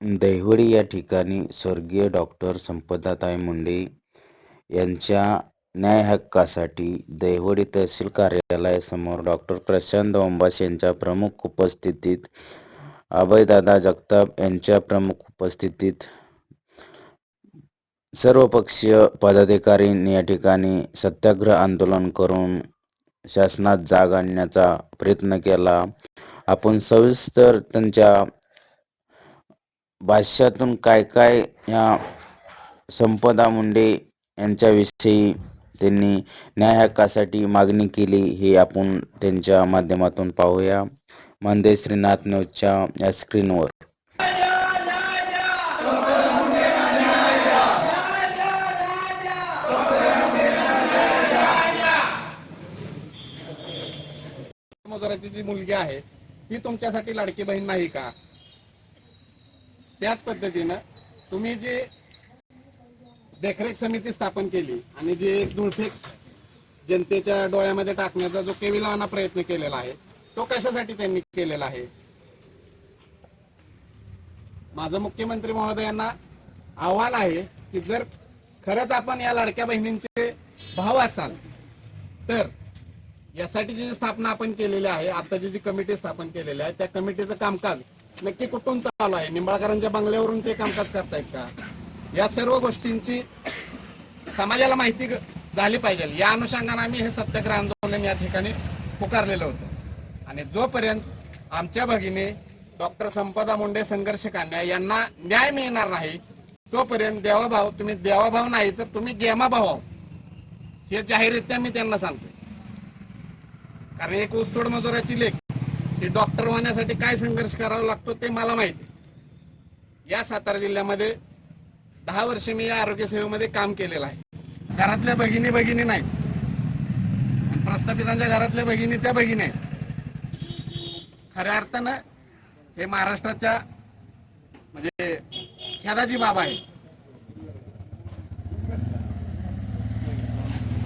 दहिवडी या ठिकाणी स्वर्गीय डॉक्टर संपदाताई मुंडे यांच्या न्याय हक्कासाठी दहिवडी तहसील कार्यालयासमोर डॉक्टर प्रशांत ओंबास यांच्या प्रमुख उपस्थितीत अभयदादा जगताप यांच्या प्रमुख उपस्थितीत सर्वपक्षीय पदाधिकाऱ्यांनी या ठिकाणी सत्याग्रह आंदोलन करून शासनात जाग आणण्याचा प्रयत्न केला. आपण सविस्तर त्यांच्या भाष्यातून काय काय या संपदा मुंडे यांच्याविषयी त्यांनी न्याय हक्कासाठी मागणी केली हे आपण त्यांच्या माध्यमातून पाहूया. मंदे श्रीनाथ न्यूजच्या या स्क्रीनवर. जी मुलगी आहे ती तुमच्यासाठी लाडकी बहीण नाही का? त्याच पद्धतीनं तुम्ही जी देखरेख समिती स्थापन केली आणि जे धुळफेक जनतेच्या डोळ्यामध्ये टाकण्याचा जो केविलावाना प्रयत्न केलेला आहे तो कशासाठी त्यांनी केलेला आहे? माझं मुख्यमंत्री महोदयांना आव्हान आहे की जर खरंच आपण या लाडक्या बहिणींचे भाव असाल तर यासाठी जी स्थापना आपण केलेली आहे आताची जी कमिटी स्थापन केलेली आहे त्या कमिटीचं कामकाज नक्की कुठून चालू आहे निंबाळकरांच्या बंगल्यावरून ते कामकाज करतायत का? या सर्व गोष्टींची समाजाला माहिती झाली पाहिजे. या अनुषंगाने आम्ही हे सत्याग्रह आंदोलन या ठिकाणी पुकारलेलं होतं. आणि जोपर्यंत आमच्या भगिनी डॉक्टर संपदा मुंडे संघर्ष कान्या यांना न्याय मिळणार नाही तोपर्यंत देवाभाव तुम्ही देवाभाव नाही तर तुम्ही गेमाभाव आहो. हे जाहीररित्या मी त्यांना सांगतो कारण एक ऊसतोड मजुराची लेख ही डॉक्टर होण्यासाठी काय संघर्ष करावा लागतो ते मला माहिती आहे. या सातारा जिल्ह्यामध्ये दहा वर्ष मी या आरोग्य सेवेमध्ये काम केलेलं आहे घरातल्या भगिनी भगिनी नाहीत आणि प्रस्थापितांच्या घरातल्या भगिनी त्या भगिनी आहेत खऱ्या अर्थानं हे महाराष्ट्राच्या म्हणजे खेदाची बाब आहे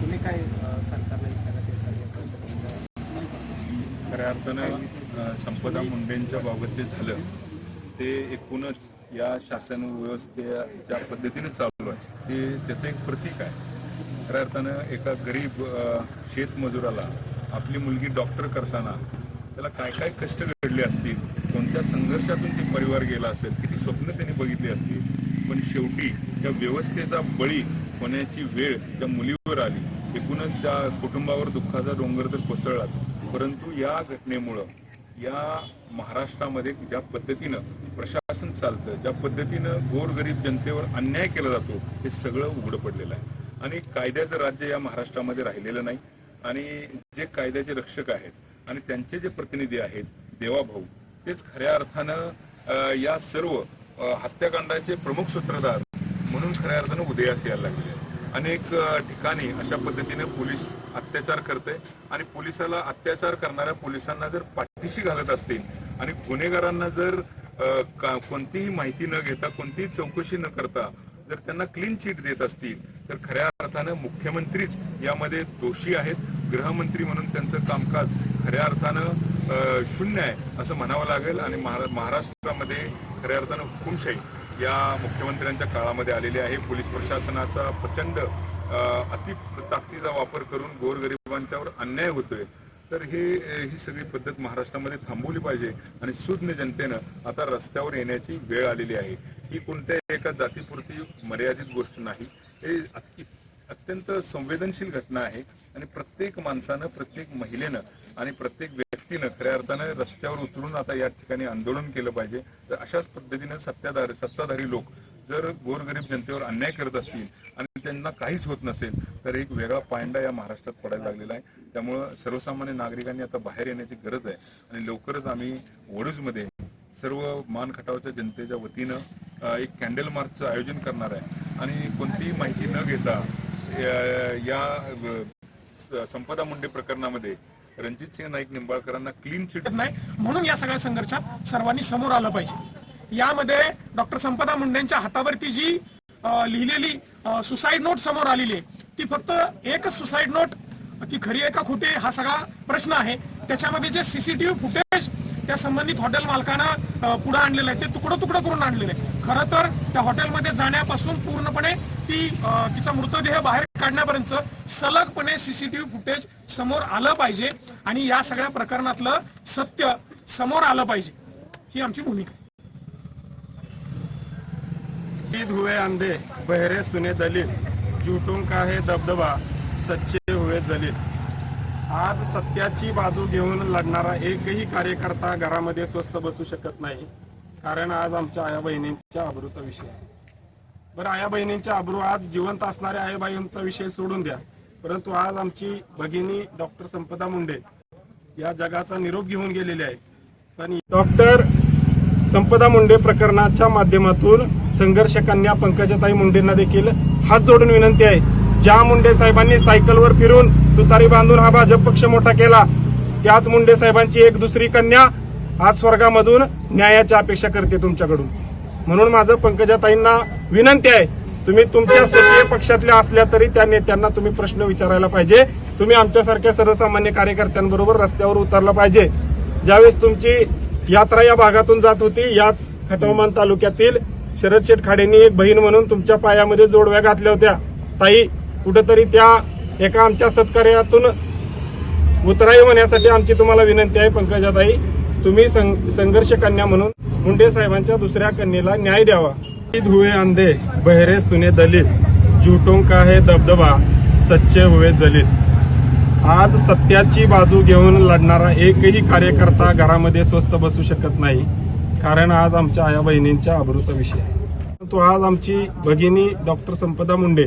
तुम्ही काय सरकारला इशारा? खऱ्या अर्थानं संपदा मुंडेंच्या बाबत जे झालं ते एकूणच या शासन व्यवस्थे ज्या पद्धतीने चालू आहे ते त्याचं एक प्रतीक आहे. खऱ्या अर्थानं एका गरीब शेतमजुराला आपली मुलगी डॉक्टर करताना त्याला काय काय कष्ट घडले असतील कोणत्या संघर्षातून ते परिवार गेला असेल किती स्वप्न त्यांनी बघितली असतील पण शेवटी त्या व्यवस्थेचा बळी होण्याची वेळ त्या मुलीवर आली. एकूणच त्या कुटुंबावर दुःखाचा डोंगर तर कोसळलाच. परंतु या घटनेमुळं या महाराष्ट्रामध्ये ज्या पद्धतीनं प्रशासन चालतं ज्या पद्धतीनं गोरगरीब जनतेवर अन्याय केला जातो हे सगळं उघडं पडलेलं आहे. आणि कायद्याचं राज्य या महाराष्ट्रामध्ये राहिलेलं नाही. आणि जे कायद्याचे रक्षक आहेत आणि त्यांचे जे प्रतिनिधी आहेत देवाभाऊ तेच खऱ्या अर्थानं या सर्व हत्याकांडाचे प्रमुख सूत्रधार म्हणून खऱ्या अर्थानं उदयास यायला लागले अनेक ठिकाणी अशा पद्धतीने पोलीस अत्याचार करते आणि पोलिसाला अत्याचार करणाऱ्या पोलिसांना जर पाठीशी घालत असतील आणि गुन्हेगारांना जर का- कोणतीही माहिती न घेता कोणतीही चौकशी न करता जर त्यांना क्लीन चिट देत असतील तर खऱ्या अर्थानं मुख्यमंत्रीच यामध्ये दोषी आहेत. गृहमंत्री म्हणून त्यांचं कामकाज खऱ्या अर्थानं शून्य आहे असं म्हणावं लागेल आणि महारा- महाराष्ट्रामध्ये खऱ्या अर्थानं हुकुमशाही. या मुख्यमंत्र्यांच्या काळामध्ये आलेले आहे. पोलीस प्रशासनाचा प्रचंड अति ताकदीचा वापर करून गोरगरिबांच्यावर अन्याय होतोय. तर हे ही सगळी पद्धत महाराष्ट्रामध्ये थांबवली पाहिजे आणि सुज्ञ जनतेनं आता रस्त्यावर येण्याची वेळ आलेली आहे. ही कोणत्याही एका जातीपुरती मर्यादित गोष्ट नाही. हे अति अत्यंत संवेदनशील घटना आहे आणि प्रत्येक माणसानं प्रत्येक महिलेनं आणि प्रत्येक व्यक्तीनं खऱ्या अर्थानं रस्त्यावर उतरून आता या ठिकाणी आंदोलन केलं पाहिजे. तर अशाच पद्धतीनं सत्ताधारी सत्ताधारी लोक जर गोरगरीब जनतेवर अन्याय करत असतील आणि त्यांना काहीच होत नसेल तर एक वेगळा पायंडा या महाराष्ट्रात पडायला लागलेला आहे. त्यामुळं सर्वसामान्य नागरिकांनी आता बाहेर येण्याची गरज आहे. आणि लवकरच आम्ही वडूजमध्ये सर्व मान खटावच्या जनतेच्या वतीनं एक कॅन्डल मार्चचं आयोजन करणार आहे. आणि कोणतीही माहिती न घेता या स- संपदा मुंडे प्रकरणामध्ये रणजित सिंह नाईक निंबाळकरांना क्लीन चिट नाही म्हणून या सगळ्या संघर्षात सर्वांनी समोर आलं पाहिजे. यामध्ये डॉक्टर संपदा मुंडेंच्या हातावरती जी लिहिलेली सुसाईड नोट समोर आलेली आहे ती फक्त एकच सुसाईड नोट ती खरी आहे का खोटी हा सगळा प्रश्न आहे. त्याच्यामध्ये जे सीसीटीव्ही फुटेज त्या संबंधित हॉटेल मालकानं पुढे पुढं आणलेलं आहे ते तुकडं तुकडं करून आणलेलं आहे. खरं तर त्या हॉटेलमध्ये जाण्यापासून पूर्णपणे ती तिचा मृतदेह बाहेर काढण्यापर्यंत सलगपणे सीसीटीव्ही फुटेज समोर आलं पाहिजे आणि या सगळ्या प्रकरणातलं सत्य समोर आलं पाहिजे ही आमची भूमिका आहे. ईद हुए अंधे बहरे सुने दलील झुटून का हे दबदबा सच्चे हुए जलील. आज सत्याची बाजू घेऊन लढणारा एकही कार्यकर्ता घरामध्ये स्वस्त बसू शकत नाही कारण आज आमच्या आया बहिणींच्या आबरूचा विषय आहे. बरं आया बहिणींच्या आबरू आज जिवंत असणाऱ्या आईबाईंचा विषय सोडून द्या. परंतु आज आमची भगिनी डॉक्टर संपदा मुंडे या जगाचा निरोप घेऊन गेलेली आहे. पण डॉक्टर संपदा मुंडे प्रकरणाच्या माध्यमातून संघर्ष कन्या पंकजाताई मुंडेंना देखील हात जोडून विनंती आहे. ज्या मुंडे साहेबांनी सायकलवर फिरून तुतारी बांधून हा भाजप पक्ष मोठा केला त्याच मुंडे साहेबांची एक दुसरी कन्या आज स्वर्गामधून न्यायाची अपेक्षा करते तुमच्याकडून. म्हणून माझं पंकजाताईंना विनंती आहे तुम्ही तुमच्या स्वकीय पक्षातल्या असल्या तरी त्या नेत्यांना तुम्ही प्रश्न विचारायला पाहिजे. तुम्ही आमच्यासारख्या सर्वसामान्य कार्यकर्त्यांबरोबर रस्त्यावर उतरला पाहिजे. ज्यावेळेस तुमची यात्रा या भागातून जात होती याच खटवमान तालुक्यातील शरद शेटखाडेंनी एक बहीण म्हणून तुमच्या पायामध्ये जोडव्या घातल्या होत्या. ताई कुठंतरी त्या एका आमच्या सत्कार्यातून उतराई होण्यासाठी आमची तुम्हाला विनंती आहे पंकजाताई. तुम्ही सं- संघर्ष कन्या म्हणून मुंडे साहेबांच्या दुसऱ्या कन्येला न्याय द्यावा. हुए अंधे बहरे सुने दलित झूठों का है दबदबा सच्चे हुए जलित। आज सत्याची बाजू घेऊन लढणारा एकही कार्यकर्ता घरामध्ये स्वस्त बसू शकत नाही कारण आज आमच्या आया बहिणींच्या आबरूचा विषय आहे. तो आज आमची भगिनी डॉक्टर संपदा मुंडे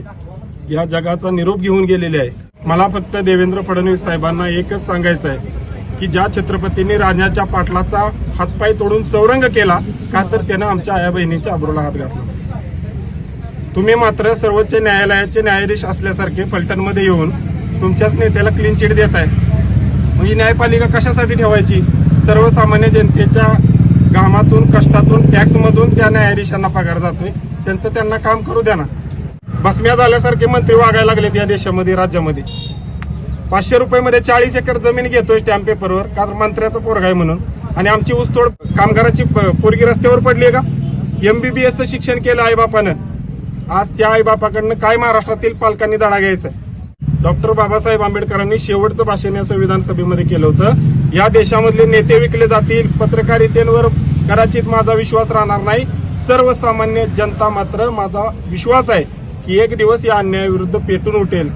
या जगाचा निरोप घेऊन गेलेली आहे. मला फक्त देवेंद्र फडणवीस साहेबांना एकच सांगायचं आहे की ज्या छत्रपतींनी राजाच्या पाटलाचा हातपाय तोडून चौरंग केला का तर त्यानं आमच्या आया बहिणींच्या आबरूला हात घातला. तुम्ही मात्र सर्वोच्च न्यायालयाचे न्यायाधीश असल्यासारखे फलटणमध्ये येऊन तुमच्याच नेत्याला क्लीन चिट देत आहे मग ही न्यायपालिका कशासाठी ठेवायची? सर्वसामान्य जनतेच्या घामातून कष्टातून टॅक्समधून त्या न्यायाधीशांना पगार जातोय. त्यांचं त्यांना काम करू द्या ना. बसम्या झाल्यासारखे मंत्री वागायला लागलेत या देशामध्ये राज्यामध्ये. पाचशे रुपयामध्ये चाळीस एकर जमीन घेतोय स्टॅम्प पेपरवर का तर मंत्र्याचा पोरगा आहे म्हणून. आणि आमची ऊसतोड कामगाराची पोरगी रस्त्यावर पडली का? एमबीबीएसचं शिक्षण केलं आईबापानं. आज त्या आईबापाकडनं काय महाराष्ट्रातील पालकांनी धडा घ्यायचा डॉक्टर बाबासाहेब आंबेडकरांनी शेवटचं भाषण या संविधान सभेमध्ये केलं होतं. या देशामधले नेते विकले जातील. पत्रकारितेवर कदाचित माझा विश्वास राहणार नाही. सर्वसामान्य जनता मात्र माझा विश्वास आहे की एक दिवस या अन्यायाविरुद्ध पेटून उठेल.